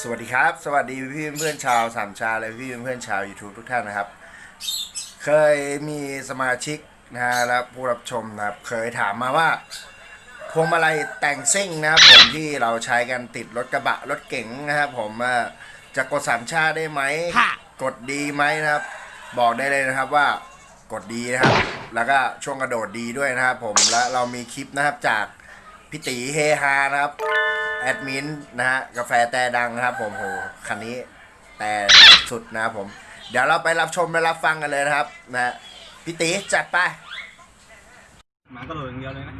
สวัสดีครับ สวัสดีพี่เพื่อนๆชาวสามชาและพี่เพื่อนๆชาว YouTube ทุกท่านนะครับ เคยมีสมาชิกนะฮะและผู้รับชมนะครับ เคยถามมาว่าพวงมาลัยแต่งซิ่งนะครับผมที่เราใช้กันติดรถกระบะรถเก๋งนะครับผมว่าจะกดสามชาได้ไหมค่ะกดดีไหมนะครับ บอกได้เลยนะครับว่ากดดีนะครับ แล้วก็ช่วงกระโดดดีด้วยนะครับผมและเรามีคลิปนะครับจากพี่ตีเฮฮานะครับ แอดมินนะฮะกาแฟแต่ดังนะครับผมโหคันนี้แต่สุดนะครับผม เดี๋ยวเราไปรับชมและรับฟังกันเลยนะครับนะฮะพี่ตีจัดไปหมากระโดดอย่างเดียวเลยนะ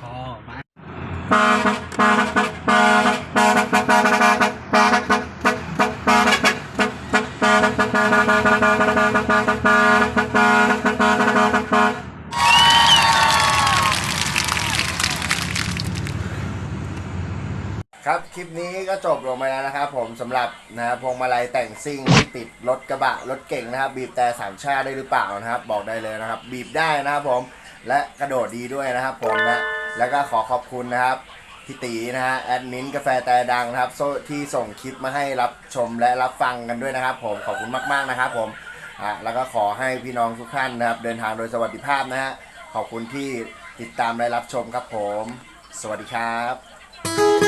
พอมาครับคลิปนี้ก็จบลงไปแล้วนะครับผมสำหรับนะพวงมาลัยแต่งซิ่งที่ติดรถกระบะรถเก่งนะครับ บีบแต่สามชาติได้หรือเปล่านะครับ บอกได้เลยนะครับ บีบได้นะครับผมและกระโดดดีด้วยนะครับผมนะ แล้วก็ขอขอบคุณนะครับพี่ตีนะฮะแอดมินกาแฟแต่ดังนะครับที่ส่งคลิปมาให้รับชมและรับฟังกันด้วยนะครับ ผมขอบคุณมาก ๆนะครับ ผมอะแล้วก็ขอให้พี่น้องทุกท่านนะครับ เดินทางโดยสวัสดิภาพนะฮะขอบคุณที่ติดตามและรับชมครับผม สวัสดีครับ